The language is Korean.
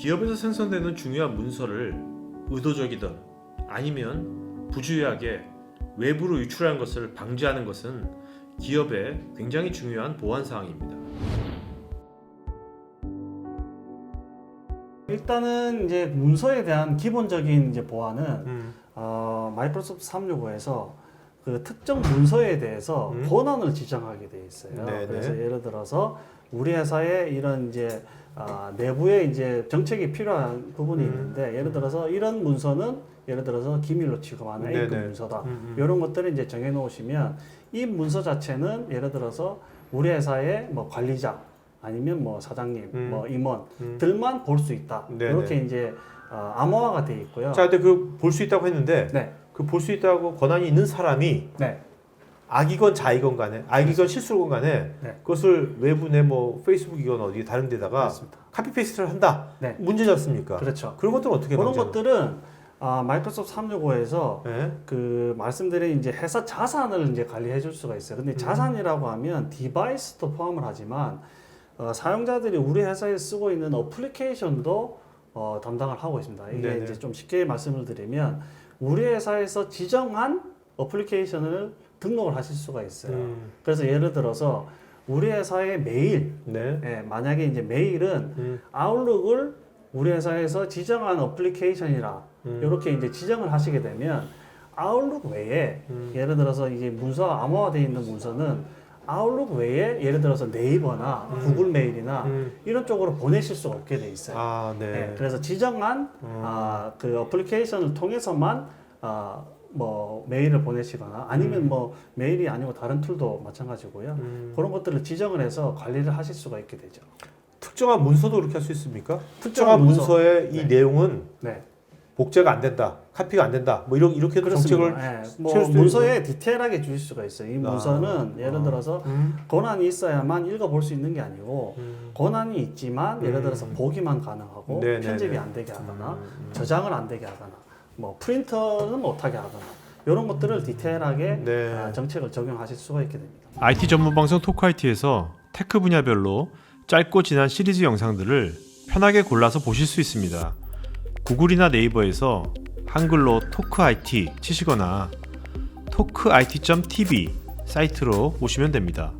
기업에서 생성되는 중요한 문서를 의도적이든 아니면 부주의하게 외부로 유출하는 것을 방지하는 것은 기업의 굉장히 중요한 보안 사항입니다. 일단은 이제 문서에 대한 기본적인 이제 보안은 음. 어, 마이크로소프트 365에서 그 특정 문서에 대해서 음. 권한을 지정하게 돼 있어요. 네네. 그래서 예를 들어서 우리 회사에 이런 이제 아, 내부에 이제 정책이 필요한 부분이 음. 있는데 예를 들어서 이런 문서는 예를 들어서 기밀로 취급하는 네네. A급 문서다. 음, 음. 이런 것들을 이제 정해 놓으시면 이 문서 자체는 예를 들어서 우리 회사의 뭐 관리자 아니면 뭐 사장님, 음. 뭐 음. 임원들만 볼 수 있다. 네네. 이렇게 이제 어, 암호화가 돼 있고요. 자, 근데 그 볼 수 있다고 했는데 네, 그 볼 수 있다고 권한이 있는 사람이 네, 악이건 자이건 간에 악이건 실수건 간에 네. 그것을 외부 내 뭐 페이스북이건 어디 다른 데다가. 카피 페이스트를 한다. 네. 문제지 않습니까? 그렇죠. 그런 것들은 어떻게 그런 방지하는 것들은 아, 마이크로소프트 365에서 예? 그 말씀드린 이제 회사 자산을 이제 관리해 줄 수가 있어요. 음. 근데 자산이라고 하면 디바이스도 포함을 하지만 어, 사용자들이 우리 회사에 쓰고 있는 어플리케이션도 어, 담당을 하고 있습니다. 이게 네네. 이제 좀 쉽게 말씀을 드리면 우리 회사에서 지정한 어플리케이션을 등록을 하실 수가 있어요. 음. 그래서 예를 들어서 우리 회사의 메일, 네. 예, 만약에 이제 메일은 음. 아웃룩을 우리 회사에서 지정한 어플리케이션이라 음. 이렇게 이제 지정을 하시게 되면 아웃룩 외에 음. 예를 들어서 이게 문서 암호화되어 있는 문서는 아웃룩 외에 예를 들어서 네이버나 음. 구글 메일이나 음. 이런 쪽으로 보내실 수가 없게 돼 있어요. 아, 네. 예, 그래서 지정한 음. 아, 그 어플리케이션을 통해서만 아, 뭐 메일을 보내시거나 아니면 음. 뭐 메일이 아니고 다른 툴도 마찬가지고요. 음. 그런 것들을 지정을 해서 관리를 하실 수가 있게 되죠. 특정한 문서도 그렇게 할 수 있습니까? 특정한 특정한 문서. 문서의 이 네. 내용은 네. 복제가 안 된다, 카피가 안 된다, 뭐 이런 이렇게 정책을 예, 뭐 채울 수도 문서에 디테일하게 주실 수가 있어요. 이 아. 문서는 예를 아. 들어서 음. 권한이 있어야만 읽어볼 수 있는 게 아니고 음. 권한이 있지만 예를 들어서 음. 보기만 가능하고 네네네. 편집이 안 되게 하거나. 저장을 안 되게 하거나 뭐 프린터는 못하게 하거나 이런 것들을 디테일하게 네. 아, 정책을 적용하실 수가 있게 됩니다. IT 전문 방송 토크IT에서 테크 분야별로 짧고 진한 시리즈 영상들을 편하게 골라서 보실 수 있습니다. 구글이나 네이버에서 한글로 토크IT 치시거나 토크IT.tv 사이트로 오시면 됩니다.